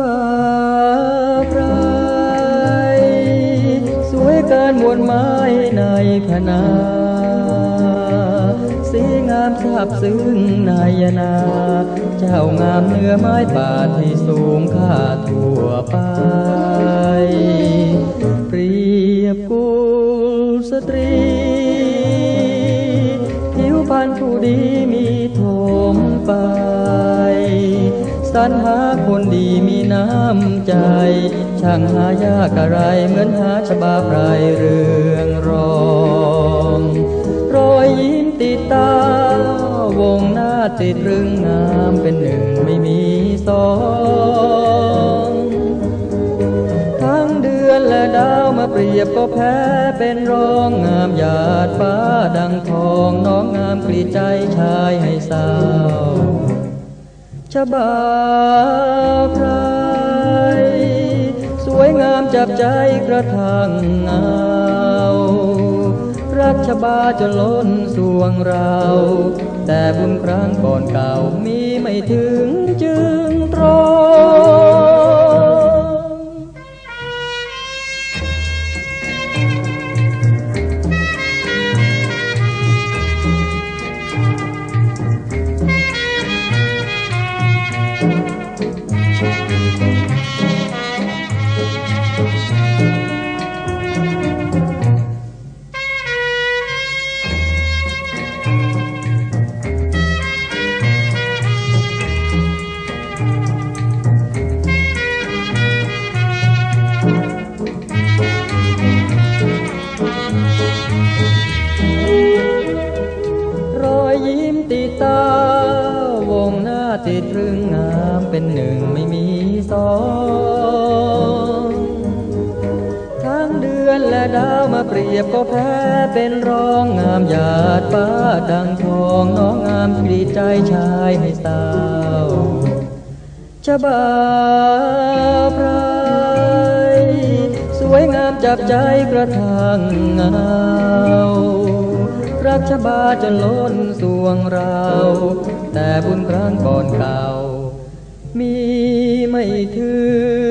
บาปรายสวยการมวลไม้ในพนา สีงามทราบซึ้งนายนา เจ้างามเนื้อไม้ป่าที่สูงค่าทั่วไป เปรียบกูสตรี ผิวพรรณผู้ดีมี สรรหาคนดีมีน้ำใจ ช่างหายากอะไรเหมือนหาชบาไพรเรืองรองรอยยิ้มติดตาวงหน้าติดรึงงามเป็นหนึ่งไม่มีสองทั้งเดือนและดาวมาเปรียบก็แพ้เป็นรองงามหยาดฟ้าดังทองน้องงามกลีใจชายให้สาว ชบาไพรสวยงามจับใจกระทั่งเงารักชบาจะล้นสวงเรา แต่บุญครั้งก่อนเก่ามีไม่ถึง ตาวงหน้าติดรึงงามเป็นหนึ่งไม่มีสองทั้งเดือนและดาวมาเปรียบก็แพ้เป็นรองงามหยาดฟ้าดังทองน้องงามกรีดใจชายให้สาวชบาไพรสวยงามจับใจกระทั่งงาม รักชบาจนล้นสวงเรา แต่บุญครั้งก่อนเก่า มีไม่ถึง